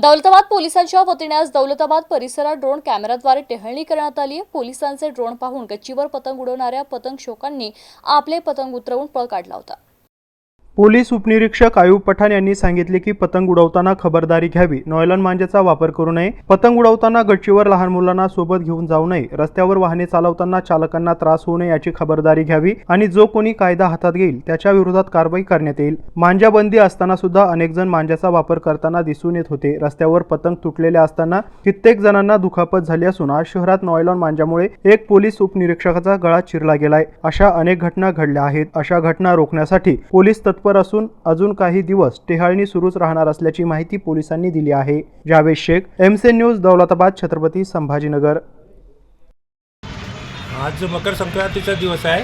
दौलताबाद पोलिसांच्या वतीने आज दौलताबाद परिसरात ड्रोन कॅमेराद्वारे टेहळणी करण्यात आली पोलिसांचे ड्रोन पाहून गच्चीवर पतंग उडवणाऱ्या पतंग शोकांनी आपले पतंग उतरवून पळ काढला होता. पोलीस उपनिरीक्षक आयुब पठाण यांनी सांगितले की पतंग उडवताना खबरदारी घ्यावी नॉयलन मांजेचा वापर करू नये पतंग उडवताना गच्चीवर लहान मुलांना सोबत घेऊन जाऊ नये रस्त्यावर वाहने चालवताना चालकांना त्रास होऊ नये याची खबरदारी घ्यावी आणि जो कोणी कायदा हातात घेईल त्याच्या विरोधात कारवाई करण्यात येईल. मांजा बंदी असताना सुद्धा अनेक जण मांजाचा वापर करताना दिसून येत होते. रस्त्यावर पतंग तुटलेले असताना कित्येक जणांना दुखापत झाली असून आज शहरात नॉयलॉन मांजामुळे एक पोलीस उपनिरीक्षकाचा गळा चिरला गेलाय. अशा अनेक घटना घडल्या आहेत. अशा घटना रोखण्यासाठी पोलीस तत्पर असून अजून काही दिवस टेहाळणी सुरूच राहणार असल्याची माहिती पोलिसांनी दिली आहे. जावेद शेख एमसे न्यूज दौलताबाद छत्रपती संभाजीनगर. आज मकर संक्रांतीचा दिवस आहे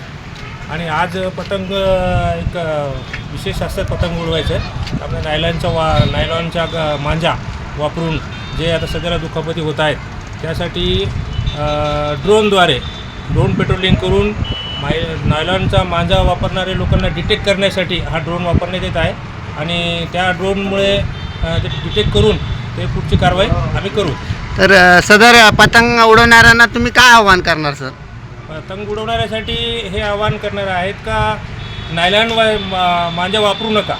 आणि आज पतंग एक विशेष असं पतंग उडवायचे. आपल्या नायलॉनचा वा नायलॉनच्या ग- मांजा वापरून जे आता सध्याला दुखापती होत आहेत त्यासाठी ड्रोनद्वारे ड्रोन पेट्रोलिंग करून माय नायलॉनचा मांजा वापरणारे लोकांना डिटेक्ट करण्यासाठी हा ड्रोन वापरण्यात येत आहे. आणि त्या ड्रोनमुळे ते डिटेक्ट करून ते पुढची कारवाई आम्ही करू. तर सदर पतंग उडवणाऱ्यांना तुम्ही काय आव्हान करणार सर? पतंग उडवणाऱ्यासाठी हे आवाहन करणार आहेत का नायलॉन वा मांजा वापरू नका.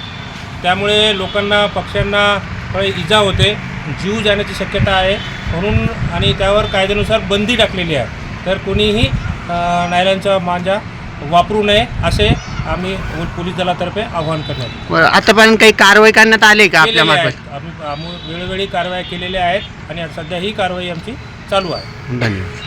त्यामुळे लोकांना पक्ष्यांना इजा होते जीव जाण्याची शक्यता आहे. म्हणून आणि त्यावर कायद्यानुसार बंदी टाकलेली आहे. तर कोणीही नायलॉनचा मांजा वापरू नये असे आम्ही पोलीस दलातर्फे आवाहन करण्यात. बरं, आतापर्यंत काही कारवाई करण्यात आली का आपल्या केलेले मार्फत? आहेत. आम्ही आम्ही वेळोवेळी कारवाया केलेल्या आहेत आणि सध्या ही कारवाई आमची चालू आहे. धन्यवाद.